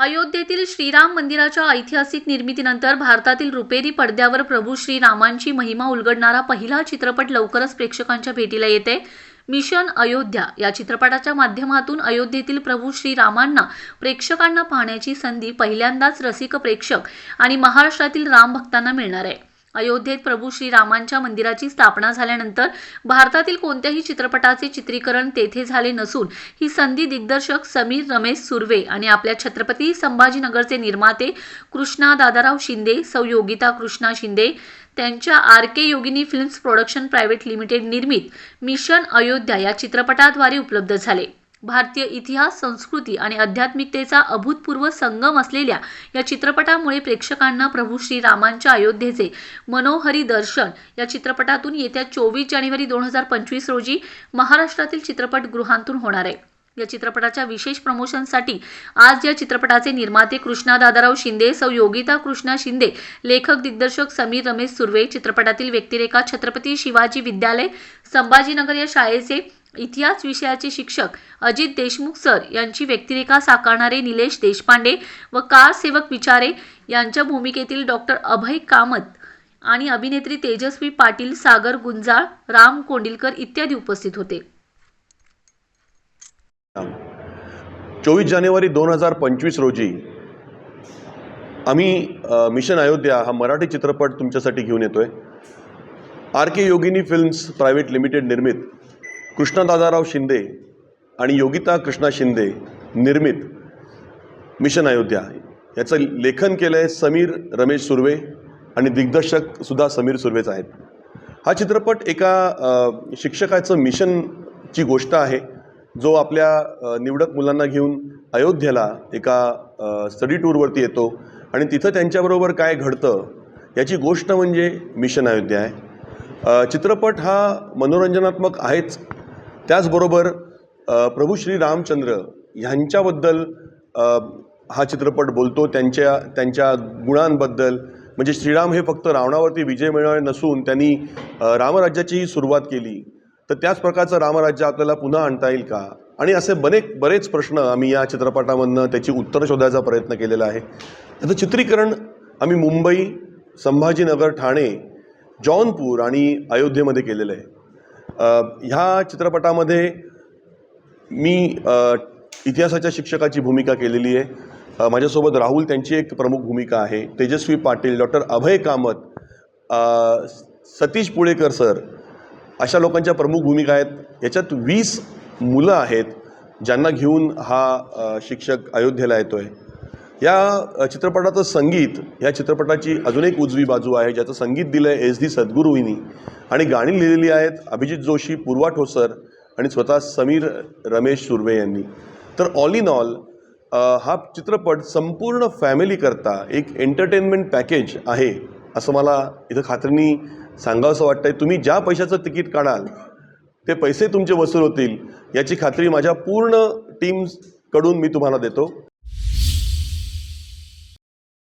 अयोध्येतील श्रीराम मंदिराच्या ऐतिहासिक निर्मितीनंतर भारतातील रुपेरी पडद्यावर प्रभू श्रीरामांची महिमा उलगडणारा पहिला चित्रपट लवकरच प्रेक्षकांच्या भेटीला येते. मिशन अयोध्या या चित्रपटाच्या माध्यमातून अयोध्येतील प्रभू श्रीरामांना प्रेक्षकांना पाहण्याची संधी पहिल्यांदाच रसिक प्रेक्षक आणि महाराष्ट्रातील राम भक्तांना मिळणार आहे. अयोध्येत प्रभू श्रीरामांच्या मंदिराची स्थापना झाल्यानंतर भारतातील कोणत्याही चित्रपटाचे चित्रीकरण तेथे झाले नसून ही संधी दिग्दर्शक समीर रमेश सुर्वे आणि आपल्या छत्रपती संभाजीनगरचे निर्माते कृष्णा दादाराव शिंदे सौ योगिता कृष्णा शिंदे त्यांच्या R K Yogini films production private limited निर्मित मिशन अयोध्या या चित्रपटाद्वारे उपलब्ध झाले. भारतीय इतिहास संस्कृती आणि आध्यात्मिकतेचा अभूतपूर्व संगम असलेल्या या चित्रपटामुळे प्रेक्षकांना प्रभू श्रीरामांच्या अयोध्येचे मनोहरी दर्शन या चित्रपटातून येत्या चोवीस जानेवारी दोन हजार पंचवीस रोजी महाराष्ट्रातील चित्रपटगृहांतून होणार आहे. या चित्रपटाच्या विशेष प्रमोशनसाठी आज या चित्रपटाचे निर्माते कृष्णा दादाराव शिंदे सौ योगिता कृष्णा शिंदे लेखक दिग्दर्शक समीर रमेश सुर्वे चित्रपटातील व्यक्तिरेखा छत्रपती शिवाजी विद्यालय संभाजीनगर या शाळेचे इतिहास विषयाचे शिक्षक अजित देशमुख सर यांची व्यक्तिरेखा साकारणारे निलेश देशपांडे व कार सेवक विचारे यांच्या भूमिकेतील डॉक्टर अभय कामत आणि अभिनेत्री तेजस्वी पाटील सागर गुंजाळ राम कोंडिलकर इत्यादी उपस्थित होते. चोवीस जानेवारी दोन हजार पंचवीस रोजी आम्ही मिशन अयोध्या हा मराठी चित्रपट तुमच्यासाठी घेऊन येतोय. R K Yogini films private limited निर्मित कृष्णदादाराव शिंदे आणि योगिता कृष्णा शिंदे निर्मित मिशन अयोध्या. याचं लेखन केलं आहे समीर रमेश सुर्वे आणि दिग्दर्शक सुद्धा समीर सुर्वेच आहेत. हा चित्रपट एका शिक्षकाचं मिशनची गोष्ट आहे जो आपल्या निवडक मुलांना घेऊन अयोध्येला एका स्टडी टूरवरती येतो आणि तिथं त्यांच्याबरोबर काय घडतं याची गोष्ट म्हणजे मिशन अयोध्या आहे. चित्रपट हा मनोरंजनात्मक आहेच त्याचबरोबर प्रभू श्री रामचंद्र ह्यांच्याबद्दल हा चित्रपट बोलतो त्यांच्या त्यांच्या गुणांबद्दल. म्हणजे श्रीराम हे फक्त रावणावरती विजय मिळवणे नसून त्यांनी रामराज्याचीही सुरुवात केली. तर त्याच प्रकारचं रामराज्य आपल्याला पुन्हा आणता येईल का? आणि असे बने बरेच प्रश्न आम्ही या चित्रपटामधनं त्याची उत्तरं शोधायचा प्रयत्न केलेला आहे. त्याचं चित्रीकरण आम्ही मुंबई संभाजीनगर ठाणे जौनपूर आणि अयोध्येमध्ये केलेलं आहे. ह्या चित्रपटामध्ये मी इतिहासाच्या शिक्षकाची भूमिका केलेली आहे. माझ्यासोबत राहुल त्यांची एक प्रमुख भूमिका आहे. तेजस्वी पाटील डॉक्टर अभय कामत सतीश पुळेकर सर अशा लोकांच्या प्रमुख भूमिका आहेत. याच्यात वीस मुलं आहेत ज्यांना घेऊन हा शिक्षक अयोध्येला येतो आहे या चित्रपटाचं संगीत या चित्रपटाची अजून एक उजवी बाजू आहे ज्याचं संगीत दिलं आहे एस डी सद्गुरूंनी. आणि गाणी लिहिलेली आहेत अभिजित जोशी पूर्वा ठोसर आणि स्वतः समीर रमेश सुर्वे यांनी. तर ऑल इन ऑल हा चित्रपट संपूर्ण फॅमिलीकरता एक एंटरटेनमेंट पॅकेज आहे असं मला इथं खात्रीने सांगावंसं वाटतं आहे तुम्ही ज्या पैशाचं तिकीट काढाल ते पैसे तुमचे वसूल होतील याची खात्री माझ्या पूर्ण टीम्सकडून मी तुम्हाला देतो.